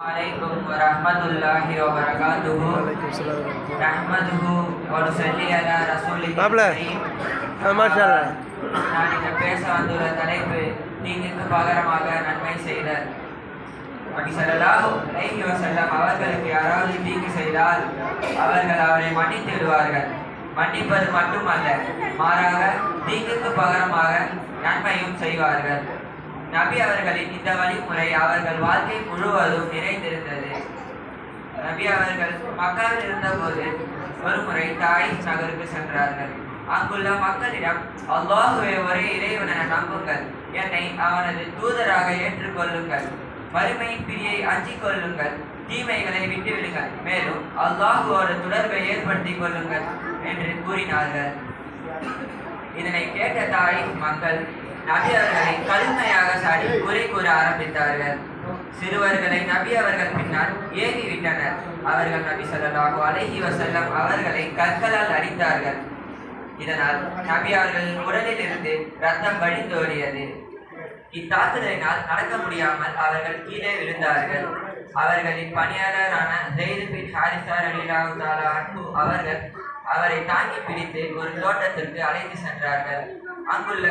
عليكم ورحمة الله وبركاته وعليكم السلام ورحمة الله نحمده ونصلي على رسوله மாப்பிள الكريم. ஆ மாஷா அல்லா. நான் இங்க பேச வந்துள்ள தலைப்பு தீங்குக்கு பகரமாக நன்மை செய்தல் நபி ஸல்லல்லாஹு அலைஹி வஸல்லம் அவர்களுக்கு யாராவது தீங்கு செய்தால் அவர்கள் அவரை மன்னித்து விடுவார்கள் மன்னிப்பது மட்டுமல்ல மாறாக தீங்குக்கு பகரமாக நன்மையும் செய்வார்கள் நபி அவர்களின் இந்த வழிமுறை அவர்கள் வாழ்க்கை முழுவதும் நிறைந்திருந்தது. நபி அவர்கள் மக்காவில் இருந்தபோது ஒருமுறை தாய் நகருக்கு சென்றார்கள். அங்குள்ள மக்களிடம் அல்லாஹுவை ஒரே இறைவனை நம்புங்கள். என்னை அவனது தூதராக ஏற்றுக்கொள்ளுங்கள். வறுமையின் பிரியை அஞ்சிக் கொள்ளுங்கள். தீமைகளை விட்டுவிடுங்கள். மேலும் அல்லாஹுவோட தொடர்பை ஏற்படுத்திக் கொள்ளுங்கள் என்று கூறினார்கள். இதனை கேட்ட தாய் மக்கள் நபி அவர்களை கடுமையாக சாடி குறை கூற ஆரம்பித்தார்கள். சிறுவர்களை நபி அவர்கள் பின்னால் ஏவி விட்டனர் அவர்கள் நபி ஸல்லல்லாஹு அழகி வசல்லம் அவர்களை கற்களால் அடித்தார்கள். இதனால் நபி அவர்களின் உடலில் இருந்து ரத்தம் வழிந்தோடியது. இத்தாக்குதலினால் நடக்க முடியாமல் அவர்கள் கீழே விழுந்தார்கள். அவர்களின் பணியாளரான ஜெயிது பின் ஹாரிசா அவர்கள் அவரை தாங்கி பிடித்து ஒரு தோட்டத்திற்கு அழைத்து சென்றார்கள். அங்குள்ள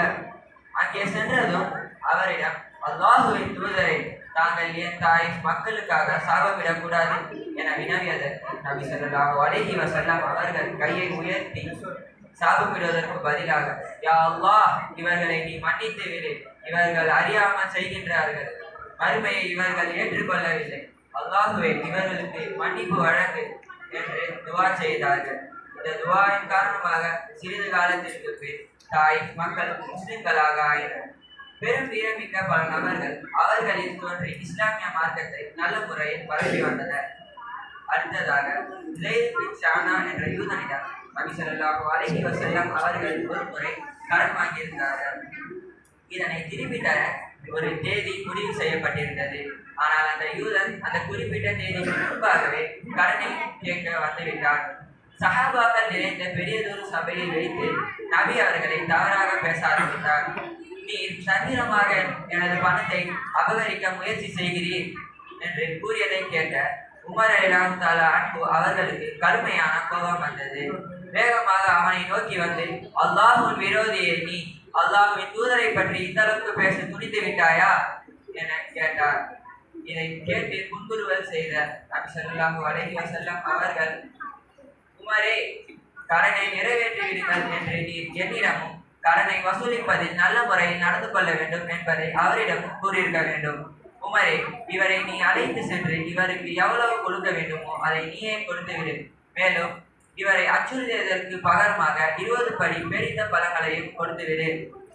அங்கே சென்றதும் அவரிடம் அல்லாஹுவின் தூதரை தாங்கள் ஏன் தாய் மக்களுக்காக சாபமிடக் கூடாது என வினவியது. நபி ஸல்லல்லாஹு அலைஹி வசல்லாம் அவர்கள் கையை உயர்த்தி சாபமிடுவதற்கு பதிலாக யா அல்லாஹ் இவர்களை நீ மன்னித்து விடு. இவர்கள் அறியாமல் செய்கின்றார்கள். மறுமையை இவர்கள் ஏற்றுக்கொள்ளவில்லை. அல்லாஹுவே இவர்களுக்கு மன்னிப்பு வழங்கு என்று துவா செய்தார்கள். இந்த துவாவின் காரணமாக சிறிது காலத்திற்கு பின் தாய் மக்கள் முஸ்லிம்களாக ஆயினர் பெரும் வீரமிக்க பல நபர்கள் அவர்களில் தோன்றி இஸ்லாமிய மார்க்கத்தை நல்ல முறையில் பரப்பி வந்தனர். அடுத்ததாக ஜெயித் என்ற யூதனிடம் நபிசல்லாஹு அலைஹி அவர்கள் ஒரு முறை கடன் வாங்கியிருந்தார்கள். இதனை திருப்பி தர ஒரு தேதி முடிவு செய்யப்பட்டிருந்தது. ஆனால் அந்த யூதன் அந்த குறிப்பிட்ட தேதிக்கு முன்பாகவே கடனை கேட்க வந்துவிட்டார் சஹாபாக்கள் நிறைந்த பெரியதொரு சபையில் வைத்து நபி அவர்களை தவறாக பேச ஆரம்பித்தார். நீர் சந்திரமாக எனது பணத்தை அபகரிக்க முயற்சி செய்கிறீர் என்று கூறியதை கேட்ட உமர் அலிலாம் தாலா அன்பு அவர்களுக்கு கடுமையான கோபம் வந்தது. வேகமாக அவனை நோக்கி வந்து அல்லாஹுவின் விரோதியை நீ அல்லாஹுவின் தூதரை பற்றி இந்த அளவுக்கு பேச துணித்து விட்டாயா? என கேட்டார். இதை கேட்டு முன்குருவல் செய்த நபி ஸல்லல்லாஹு அலைஹி வசல்லம் அவர்கள் குமாரே கடனை நிறைவேற்றிவிடுங்கள் என்று நீர் என்னிடமும் கடனை வசூலிப்பதில் நல்ல முறையில் நடந்து கொள்ள வேண்டும் என்பதை அவரிடமும் கூறியிருக்க வேண்டும். உமரே இவரை நீ அழைத்து சென்று இவருக்கு எவ்வளவு கொடுக்க வேண்டுமோ அதை நீயே கொடுத்துவிடு. மேலும் இவரை அச்சுறுத்தியதற்கு பகரமாக இருபது படி பெரிந்த பழங்களையும் கொடுத்துவிடு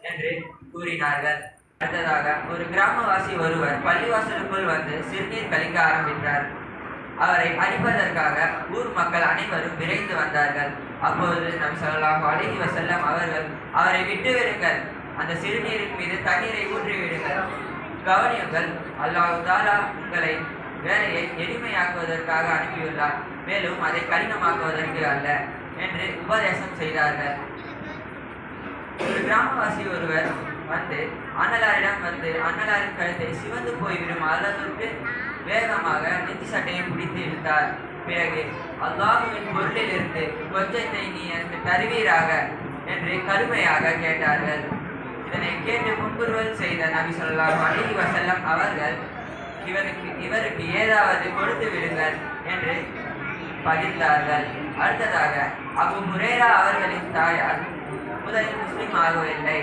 என்று கூறினார்கள். அடுத்ததாக ஒரு கிராமவாசி ஒருவர் பள்ளிவாசலுக்குள் வந்து சிறுநீர் கழிக்க ஆரம்பித்தார். அவரை அடிப்பதற்காக ஊர் மக்கள் அனைவரும் விரைந்து வந்தார்கள். அப்போது நம் சொல்லலாம் அழகி வசல்லம் அவர்கள் அவரை விட்டு விடுங்கள். அந்த சிறுநீரின் மீது தண்ணீரை ஊற்றி விடுங்கள். கவனியுங்கள் அல்லாஹு தாலா உங்களை வேலையை எளிமையாக்குவதற்காக அனுப்பியுள்ளார். மேலும் அதை கடினமாக்குவதற்கு அல்ல என்று உபதேசம் செய்தார்கள். ஒரு கிராமவாசி ஒருவர் வந்து அன்னலாரிடம் வந்து அன்னலாரின் கழுத்தை சிவந்து போய்விடும் அளவிற்கு வேகமாக நெத்தி சட்டையை பிடித்து இழுத்தார். பிறகு அல்லாஹுவின் பொருளிலிருந்து கொஞ்சத்தை நீ எனக்கு தருவீராக என்று கடுமையாக கேட்டார்கள். இதனை கேட்டு முன்புருவல் செய்த நபி சொல்லலாம் அலி வசல்லம் அவர்கள் இவருக்கு இவருக்கு ஏதாவது கொடுத்து விடுங்கள் என்று பகிர்ந்தார்கள். அடுத்ததாக அபு முரேரா அவர்களின் தாயார் முதலில் முஸ்லீம் ஆகவில்லை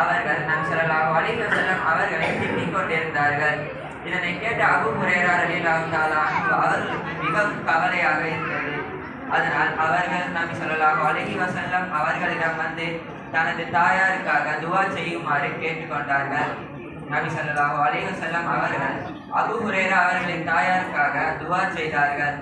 அவர்கள் நம் சொல்லலாம் அலி வசல்லம் அவர்களை திட்டிக் கொண்டிருந்தார்கள். இதனை கேட்ட அபு முரேரா ரலியல்லாஹு அவர்களுக்கு மிகவும் கவலையாக இருந்தது. அதனால் அவர்கள் நபி சொல்லலாம் அழகி வசல்லம் அவர்களிடம் வந்து தனது தாயாருக்காக துவா செய்யுமாறு கேட்டுக்கொண்டார்கள். நபி சொல்லலாம் அழகி செல்லம் அவர்கள் அபு முறையரா அவர்களின் தாயாருக்காக துவா செய்தார்கள்.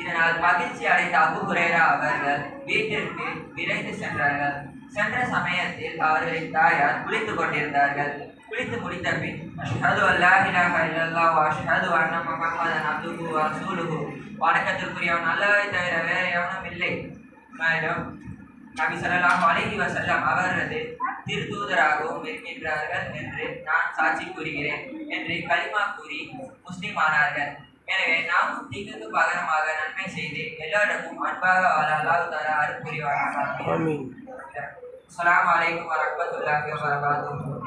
இதனால் மகிழ்ச்சி அடைந்த அபு ஹுரேரா அவர்கள் வீட்டிற்கு விரைந்து சென்றார்கள். சென்ற சமயத்தில் அவர்களின் தாயார் குளித்துக் கொண்டிருந்தார்கள். குளித்து முடித்த பின் அஷ்ஹது அல்லாஹ் இலாஹா இல்லல்லாஹ் அஷ்ஹது அன்ன முஹம்மதன் அப்துஹு வ ரசூலுஹு. வணக்கத்திற்குரியவன் அல்லாஹ்வை தவிர வேற எவனும் இல்லை. மேலும் நபி சொல்லலாம் அலைஹி வசல்லம் அவரது திருத்தூதராகவும் இருக்கின்றார்கள் என்று நான் சாட்சி கூறுகிறேன் என்று கலிமா கூறி முஸ்லிம் ஆனார்கள். எனவே நாமும் தீங்குக்கு பகரமாக நன்மை செய்து எல்லோரிடமும் அன்பாக வாழ அல்லாஹ் தர அருள் புரிவார்கள் अल्लाम वरहमत ला वरक